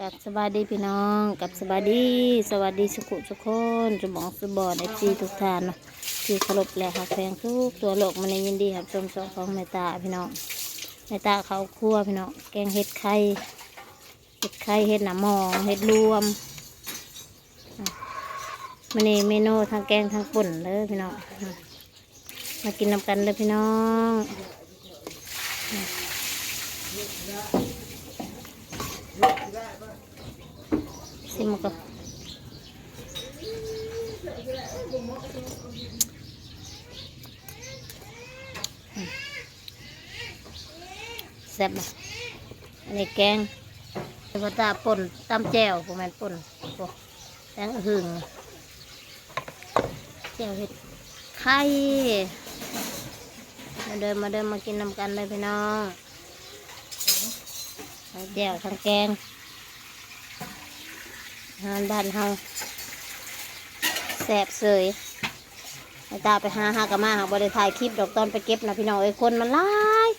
กับสบายดีพี่น้องกับสบายดีสวัสดีสุขุทุกคนจะบอกสบอดเอฟซีทุกท่านเนาะที่เคารพและหักแพงทุกตัวโลกมันในยินดีครับชมสองของแม่ตาพี่น้องแม่ตาเขาคั่วพี่น้องแกงเห็ดไข่เห็ดไข่เห็ดหนามองเห็ดรวมมันนี่เมนูทั้งแกงทั้งป่นเลยพี่น้องมากินน้ำกันเลยพี่น้อง ซิมก็แซ่บไหมอันนี้แกงเป็นภาษาป่นตำแจ่วพวกมันป่นพวกแกงหึ่งแจ่วเห็ดไข่มาเดินมาเดินมากินน้ำกันเลยพี่น้องแจ่วทั้งแกงาหารบ้านเฮาแสบเสยไอตาไปหาหากะมาหาบริถ่ายคลิปดอกตอนไปเก็บนะพี่น้องเอ้คนมันหลาย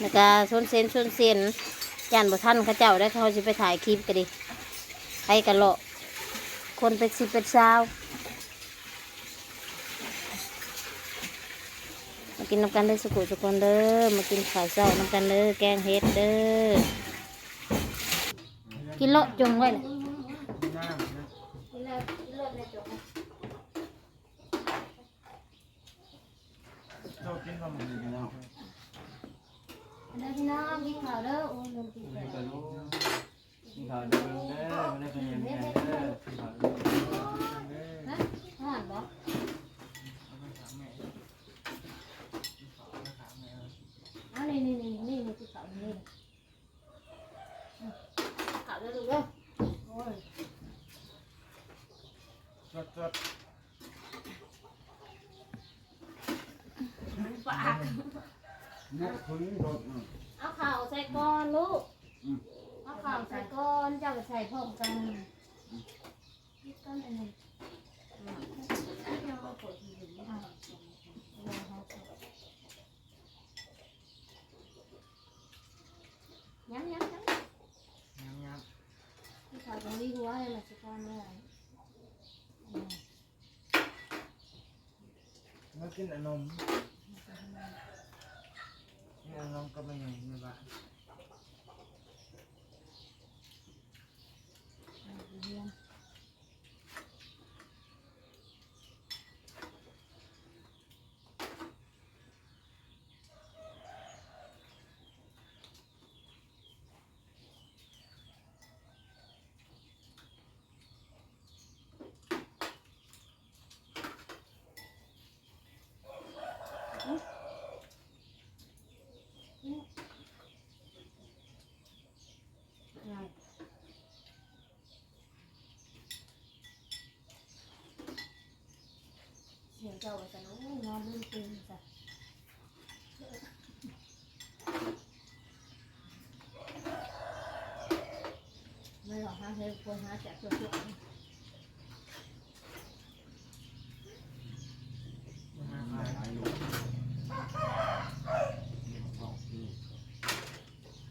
แล้วก็ชนเซนชนเซนยันบ่ท่านเขาเจ้าได้เขาจะไปถ่ายคลิปกันดิใครกันเลาะคนเป็นสิบเป็นสาวมากินน้ำกันเลยสุกุลสกคนเด้อมากินข้าวเช้าน้ำกันเด้อแกงเฮ็ดเด้อกินเลาะจงไว้เลย ชอบ กินปลาหมึกดีกันแล้วเด้อพี่น้องกินข้าวเด้อโอ้ยลืมกินมีกระดูกมีข่าวเดิมเด้อไม่ได้เป็นยังไงเด้อมีข่าวเดิมเด้อฮะห่านบ่เอานี่นี่นี่นี่นี่คือข้าวนี่ข้าวเด้อลูกเด้อโอ้ย สดสด ปาก นักพึ่งสดเอาข้าวใส่ก่อนลูก เอาข้าวใส่ก่อนเจ้าก็ใส่พร้อมกันนี่ต้อนอันนี้ย้ำย้ำย้ำยำยที่เขาตรงนี้หัวให้มันสะท้อนเมื่อไหร่มากินอนม กินอนมก็ไม่ เจ้าจะนองนอนลืมตื่นจ้ะไม่หรอกฮะเฮ้ยคนหาจากตัวตัวหายอยู่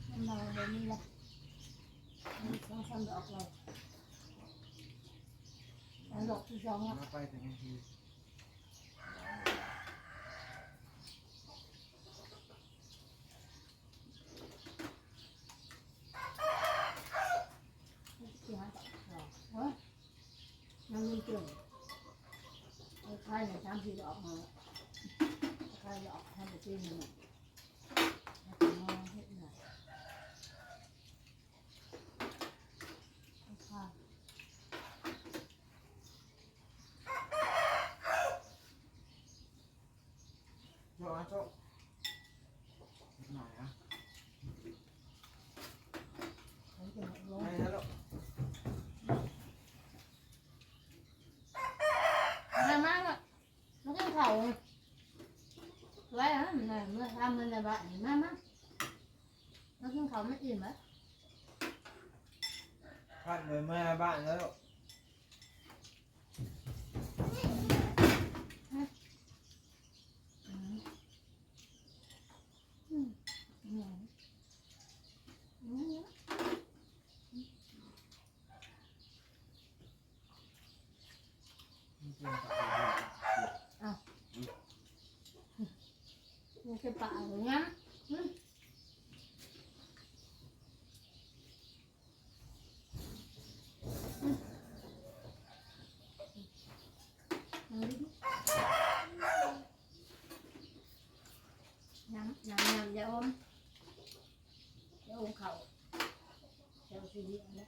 มันเราเลยนี่แหละนี่สองสามดอกเลยอันดอกที่สองอะมาไปถึงทีที่หาดอกเฮ้ยยังมีเกลือไอ้ไข่เนี่ยสามสี่ดอกมาไข่ดอกทำไปที่นี่งแล้วก็มองเห็นหน่อยไข่ โจ้โจ้หน่อยนะ เขาจะหมดลง ไม่ฮัลโหล มามาก็ มันก็เข่าไว้ฮะเมื่อทำมันจะบะนี่มามาแล้วกินเขาไม่อิ่มไหมพัดเลยเมื่อบ้านแล้ว nhắm nhắm nhắm dạ ôm dạ ôm khẩu. Dạ ôm gì nữa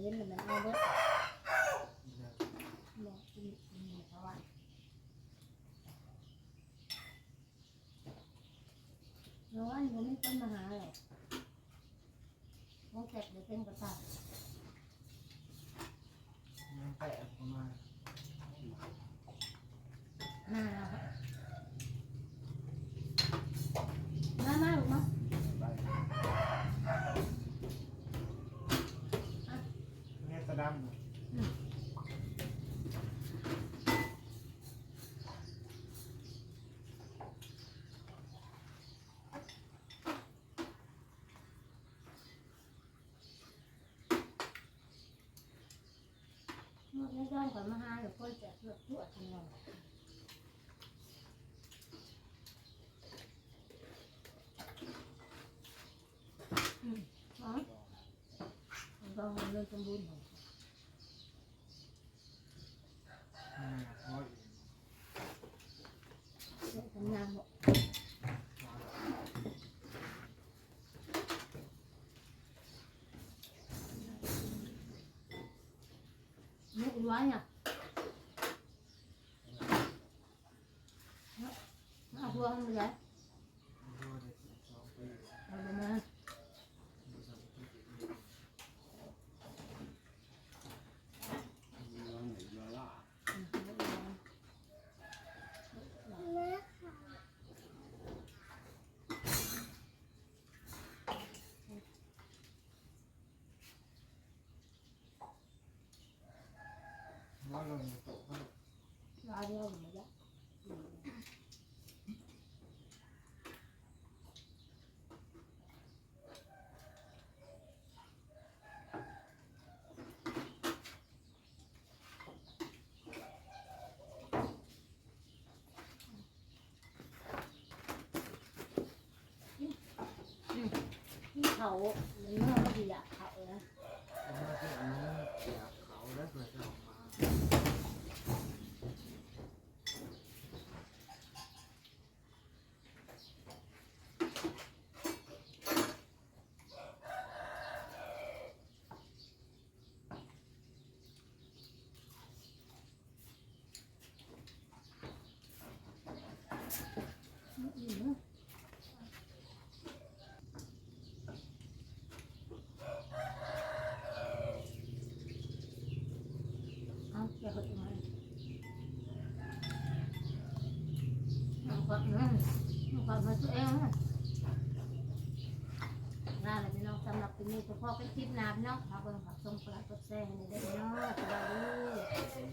เย็นมันเอาเบิดบอกกินกินหมูเขาว่าเราว่าอยู่ไม่ต้นมาหาหรอกมองแกะเดี๋ยวเต็มกระตายยังแกะออกมาณ หน้าเราครับมามาลูกมา ไป เนี่ยตะดำเมื่อย้อนก่อนมาหาหรือคนจะเลือกทั่วทั้งนั้นอืมอ๋อเราเรื่องสมบูรณ์ของ อืมโอ้ย เรื่องทำงานหมด มุกร้อยเนี่ยเอาพวงมาเลย โอ้ยเด็กสองปี เอาไปมา สองปี อืมมุกร้อย ว่าลงในโต๊ะเขา ร้อยเดียวหมดแล้วที่ เขาเนื้อมันดีอะเขาเลยเอามาที่อันนี้อยากเขาแล้วเผื่อจะออกมา อย่าหดมันมันก็นมันก็มาตัวเองลาเลยพี่น้องสำหรับปีนี้เฉพาะเป็คลิปนาพี่น้องขาบคุขอบชมกดไลค์กดแชร์ให้ได้พี่น้องสบายดี